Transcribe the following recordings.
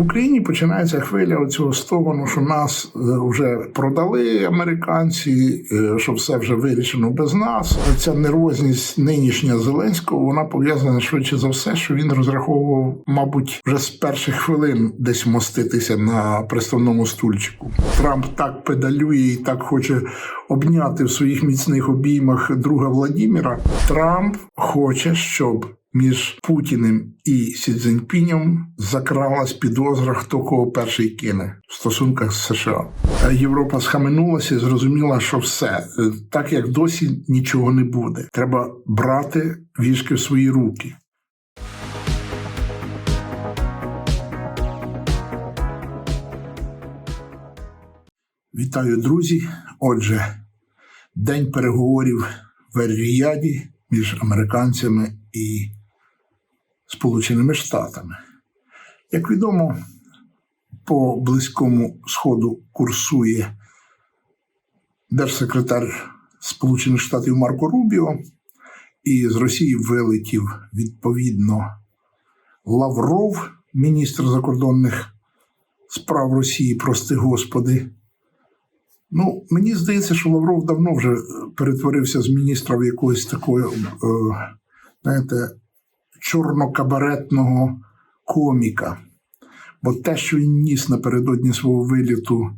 Україні починається хвиля цього стогону, що нас вже продали американці, е, що все вже вирішено без нас. Ця нервозність нинішня Зеленського вона пов'язана швидше за все, що він розраховував, мабуть, вже з перших хвилин десь моститися на приставному стульчику. Трамп так педалює і так хоче обняти в своїх міцних обіймах друга Владіміра. Трамп хоче, щоб між Путіним і Сі Цзіньпінем закралась підозра, хто кого перший кине в стосунках з США. Європа схаменулася і зрозуміла, що все е, так як досі нічого не буде. Треба брати вішки в свої руки. Вітаю, друзі. Отже, день переговорів в Ер-Ріяді між американцями і Сполученими Штатами. Як відомо, по Близькому Сходу курсує держсекретар Сполучених Штатів Марко Рубіо, і з Росії вилетів відповідно Лавров, міністр закордонних справ Росії, прости Господи. Ну, мені здається, що Лавров давно вже перетворився з міністра в якогось такого, е, знаєте, чорнокабаретного коміка. Бо те, що він ніс напередодні свого виліту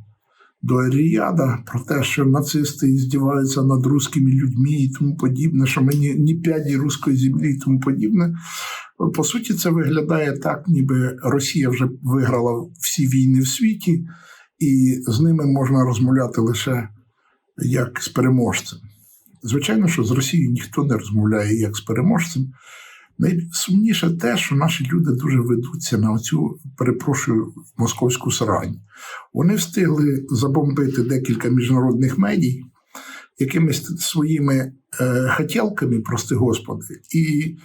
до Аріяда, про те, що нацисти здіваються над русскими людьми і тому подібне, що мені ні п'яді руської землі і тому подібне. По суті, це виглядає так, ніби Росія вже виграла всі війни в світі, і з ними можна розмовляти лише як з переможцем. Звичайно, що з Росією ніхто не розмовляє як з переможцем. Найсумніше те, що наші люди дуже ведуться на оцю, перепрошую, московську срань. Вони встигли забомбити декілька міжнародних медій якимись своїми е, хотілками, прости господи. І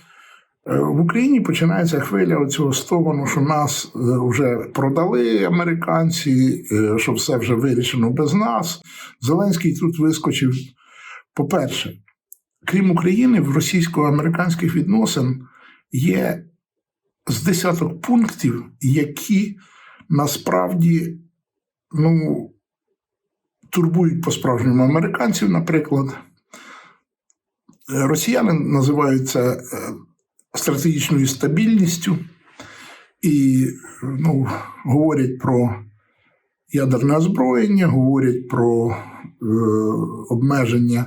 е, в Україні починається хвиля цього стогону, що нас е, вже продали американці, е, що все вже вирішено без нас. Зеленський тут вискочив. По-перше, крім України, в російсько-американських відносин є з десяток пунктів, які насправді ну, турбують по-справжньому американців, наприклад. Росіяни називають це е, стратегічною стабільністю і ну, говорять про ядерне озброєння, говорять про е, обмеження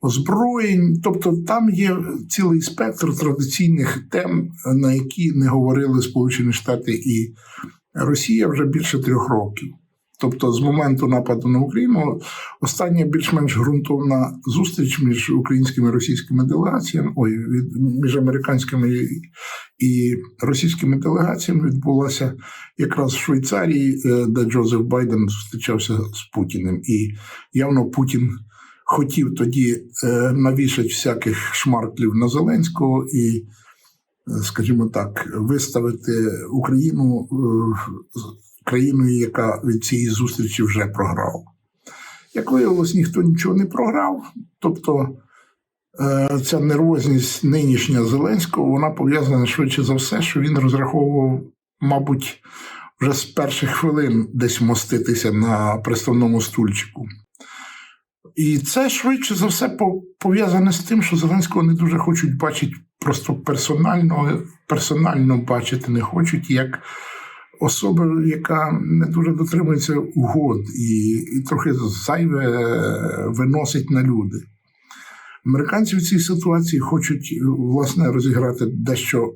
озброєнь. Тобто там є цілий спектр традиційних тем, на які не говорили Сполучені Штати і Росія вже більше трьох років. Тобто, з моменту нападу на Україну остання більш-менш ґрунтовна зустріч між українськими і російськими делегаціями, ой, між американськими і російськими делегаціями відбулася якраз в Швейцарії, е, де Джозеф Байден зустрічався з Путіним. І явно Путін хотів тоді е, навішати всяких шмарклів на Зеленського і, е, скажімо так, виставити Україну е, країною, яка від цієї зустрічі вже програла. Як виявилось, ніхто нічого не програв. Тобто ця нервозність нинішня Зеленського вона пов'язана швидше за все, що він розраховував, мабуть, вже з перших хвилин десь моститися на приставному стульчику. І це швидше за все пов'язане з тим, що Зеленського не дуже хочуть бачити просто персонально, персонально бачити не хочуть як особа, яка не дуже дотримується угод і, і трохи зайве виносить на люди. Американці в цій ситуації хочуть власне розіграти дещо,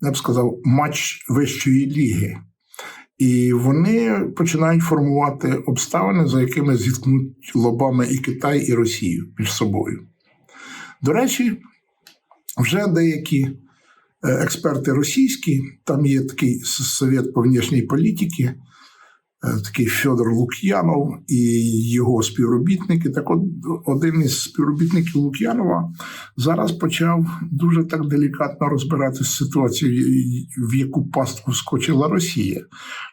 я б сказав, матч вищої ліги. І вони починають формувати обставини, за якими зіткнуть лобами і Китай, і Росію між собою. До речі, вже деякі е, експерти російські, там є такий совет по внішній політики, Е, такий Федор Лук'янов і його співробітники. Так от один із співробітників Лук'янова зараз почав дуже так делікатно розбиратися з ситуацією, в яку пастку скочила Росія.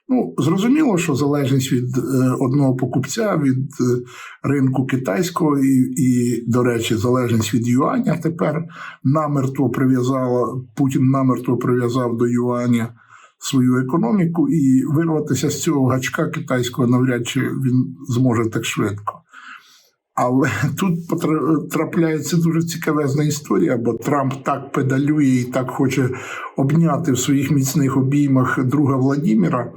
Ну, зрозуміло, що залежність від е, одного покупця, від е, ринку китайського і, і, до речі, залежність від юаня тепер намертво прив'язала Путін намертво прив'язав до юаня свою економіку, і вирватися з цього гачка китайського навряд чи він зможе так швидко. Але тут трапляється дуже цікавезна історія, бо Трамп так педалює і так хоче обняти в своїх міцних обіймах друга Владіміра,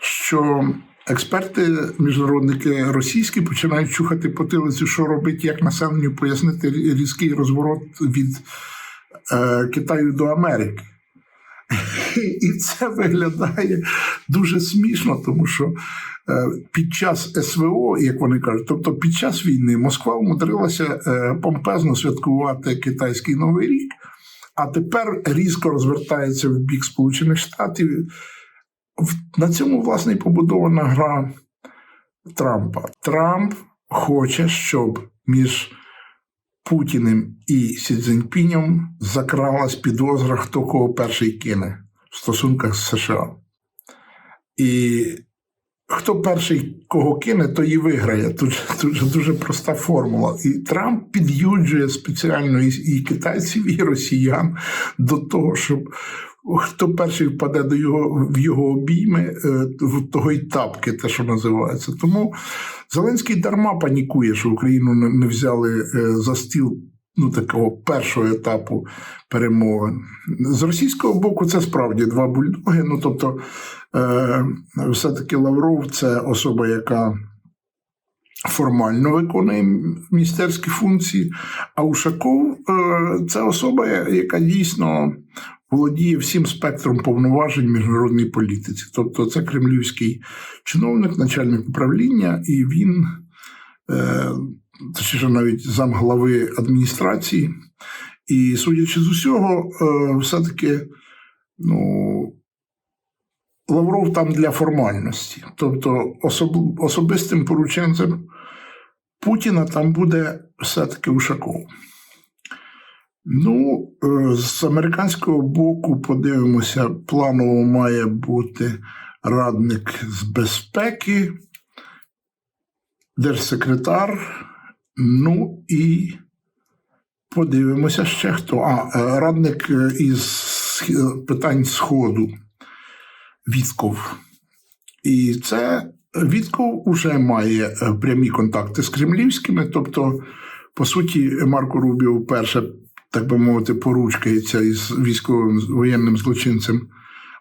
що експерти, міжнародники російські починають чухати потилицю, що робить, як населенню пояснити різкий розворот від е, Китаю до Америки. І це виглядає дуже смішно, тому що е, під час СВО, як вони кажуть, тобто під час війни Москва умудрилася е, помпезно святкувати китайський новий рік, а тепер різко розвертається в бік Сполучених Штатів. На цьому, власне, і побудована гра Трампа. Трамп хоче, щоб між Путіним і Сі Цзіньпінем закралась підозра, хто кого перший кине в стосунках з США. І хто перший кого кине, то і виграє. Тут, тут дуже проста формула. І Трамп під'юджує спеціально і, і китайців, і росіян до того, щоб хто перший впаде до його в його обійми, е, в того й тапки, те, що називається. Тому Зеленський дарма панікує, що Україну не взяли е, за стіл ну, такого першого етапу перемовин. З російського боку, це справді два бульдоги. Ну, тобто, е, все-таки Лавров це особа, яка формально виконує міністерські функції, а Ушаков е, це особа, яка дійсно володіє всім спектром повноважень в міжнародній політиці. Тобто, це кремлівський чиновник, начальник управління, і він, е, точніше, навіть замглави адміністрації. І судячи з усього, е, все-таки ну, Лавров там для формальності. Тобто особ, особистим порученцем Путіна там буде все-таки Ушаков. Ну, е, з американського боку, подивимося, планово має бути радник з безпеки, держсекретар. Ну і подивимося ще хто. А, е, радник е, із питань Сходу Вітков. І це Вітков уже має прямі контакти з кремлівськими. Тобто, по суті, Марко Рубіо вперше, так би мовити, поручкається із військовим воєнним злочинцем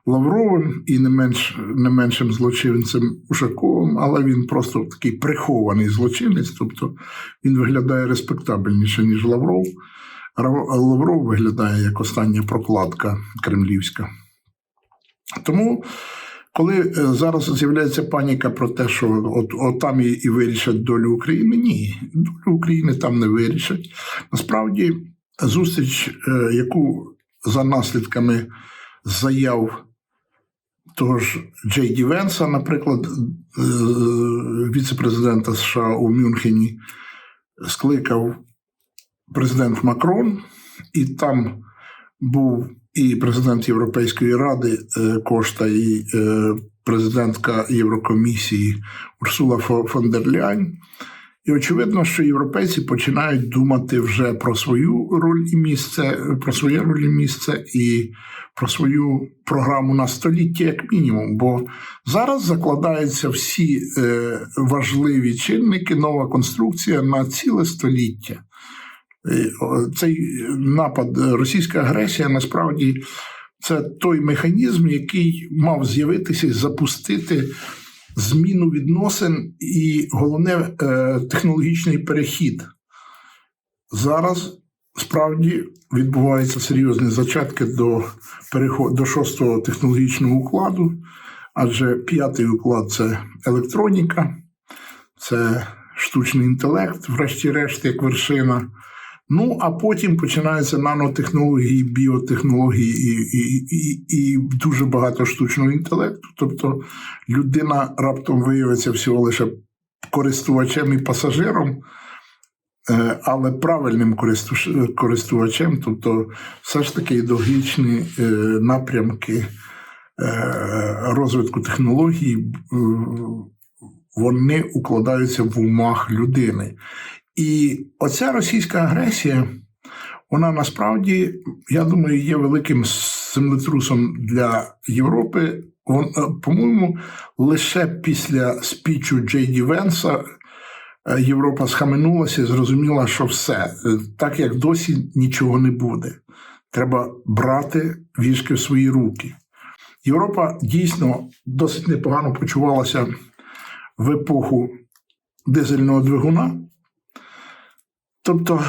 Лавровим і не менш не меншим злочинцем Ушаковим, але він просто такий прихований злочинець, тобто він виглядає респектабельніше, ніж Лавров. Лавров виглядає як остання прокладка кремлівська. Тому, коли е, зараз з'являється паніка про те, що от, от там і вирішать долю України, ні, долю України там не вирішать. Насправді, зустріч, е, яку за наслідками заяв того ж Джей Ді Венса, наприклад, е, віце-президента США у Мюнхені, скликав президент Макрон, і там був і президент Європейської ради е, Кошта, і президентка Єврокомісії Урсула Фо- фон дер Ляйн. І очевидно, що європейці починають думати вже про свою роль і місце, про своє роль і місце і про свою програму на століття, як мінімум. Бо зараз закладаються всі е, важливі чинники, нова конструкція на ціле століття. Е, Цей напад, е, російська агресія насправді це той механізм, який мав з'явитися і запустити зміну відносин і головне е, технологічний перехід. Зараз справді відбуваються серйозні зачатки до переходу до шостого технологічного укладу, адже п'ятий уклад це електроніка, це штучний інтелект, врешті-решт, як вершина. Ну, а потім починаються нанотехнології, біотехнології і, і, і, і дуже багато штучного інтелекту. Тобто людина раптом виявиться всього лише користувачем і пасажиром, е, але правильним користувачем, тобто все ж таки ідеологічні е, напрямки е, розвитку технологій, вони укладаються в умах людини. І оця російська агресія, вона насправді, я думаю, є великим землетрусом для Європи. Е, по-моєму, лише після спічу Джей Ді Венса е, Європа схаменулася і зрозуміла, що все, е, так як досі нічого не буде. Треба брати вішки в свої руки. Європа дійсно досить непогано почувалася в епоху дизельного двигуна. Тобто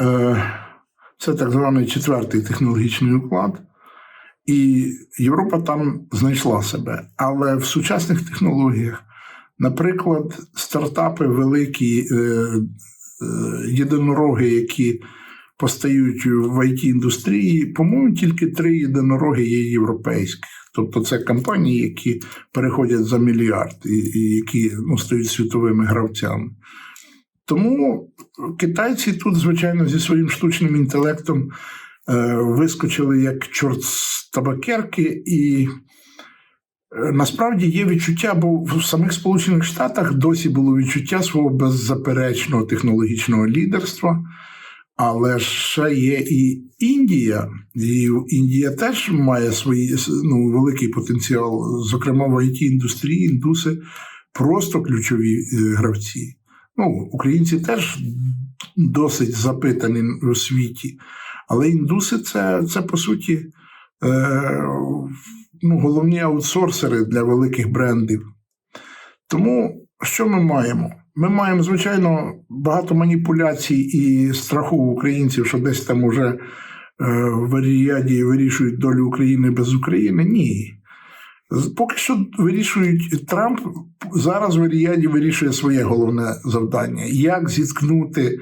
е, це так званий четвертий технологічний уклад, і Європа там знайшла себе. Але в сучасних технологіях, наприклад, стартапи великі, е, е, єдинороги, які постають в it індустрії, по-моєму, тільки три єдинороги є європейських. Тобто це компанії, які переходять за мільярд і, які ну, стають світовими гравцями. Тому китайці тут, звичайно, зі своїм штучним інтелектом е, вискочили як чорт з табакерки, і е, насправді є відчуття, бо в самих Сполучених Штатах досі було відчуття свого беззаперечного технологічного лідерства. Але ще є і Індія, і Індія теж має свої ну, великий потенціал, зокрема в it індустрії індуси просто ключові е, гравці. Ну, українці теж досить запитані у світі, але індуси це, це по суті е, ну, головні аутсорсери для великих брендів. Тому що ми маємо? Ми маємо, звичайно, багато маніпуляцій і страху українців, що десь там уже е, в Аріаді вирішують долю України без України. Ні. Поки що вирішують Трамп зараз в Аріаді вирішує своє головне завдання: як зіткнути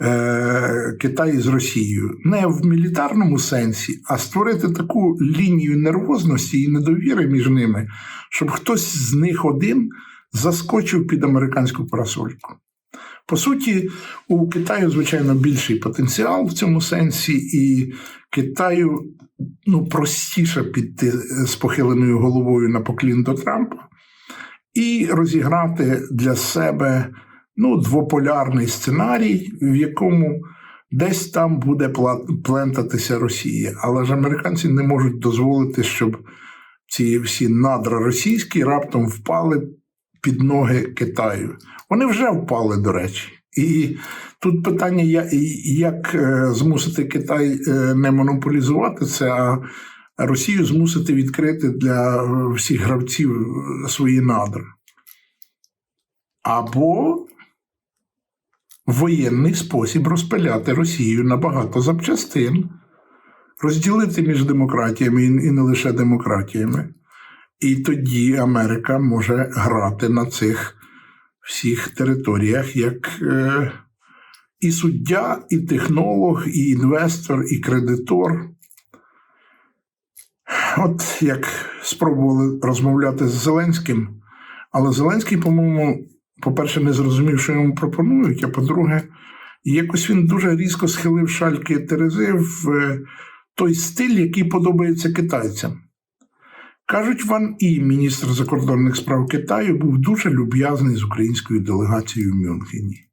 е, Китай з Росією не в мілітарному сенсі, а створити таку лінію нервозності і недовіри між ними, щоб хтось з них один заскочив під американську парасольку. По суті, у Китаю, звичайно, більший потенціал в цьому сенсі, і Китаю ну, простіше піти з похиленою головою на поклін до Трампа і розіграти для себе ну, двополярний сценарій, в якому десь там буде плентатися Росія. Але ж американці не можуть дозволити, щоб ці всі надра російські раптом впали під ноги Китаю. Вони вже впали, до речі. І тут питання, як е, змусити Китай е, не монополізувати це, а Росію змусити відкрити для всіх гравців свої надра. Або воєнний спосіб розпиляти Росію на багато запчастин, розділити між демократіями і не лише демократіями. І тоді Америка може грати на цих всіх територіях як е, і суддя, і технолог, і інвестор, і кредитор. От як спробували розмовляти з Зеленським, але Зеленський, по-моєму, по-перше, не зрозумів, що йому пропонують, а по-друге, якось він дуже різко схилив шальки Терези в е, той стиль, який подобається китайцям. Кажуть, Ван І, міністр закордонних справ Китаю, був дуже люб'язний з українською делегацією в Мюнхені.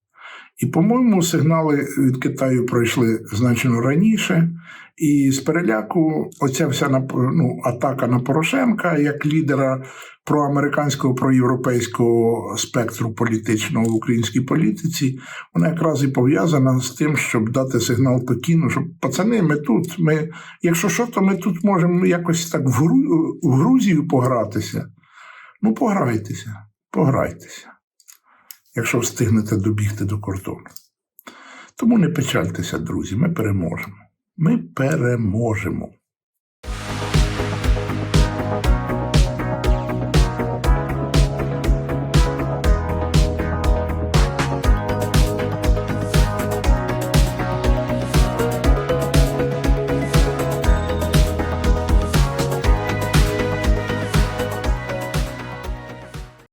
І, по-моєму, сигнали від Китаю пройшли значно раніше. І з переляку оця вся ну, атака на Порошенка як лідера проамериканського проєвропейського спектру політичного в українській політиці, вона якраз і пов'язана з тим, щоб дати сигнал Пекіну, що пацани, ми тут. Ми, якщо що, то ми тут можемо якось так в, Грузію погратися. Ну, пограйтеся, пограйтеся, якщо встигнете добігти до кордону. Тому не печальтеся, друзі, ми переможемо. Ми переможемо.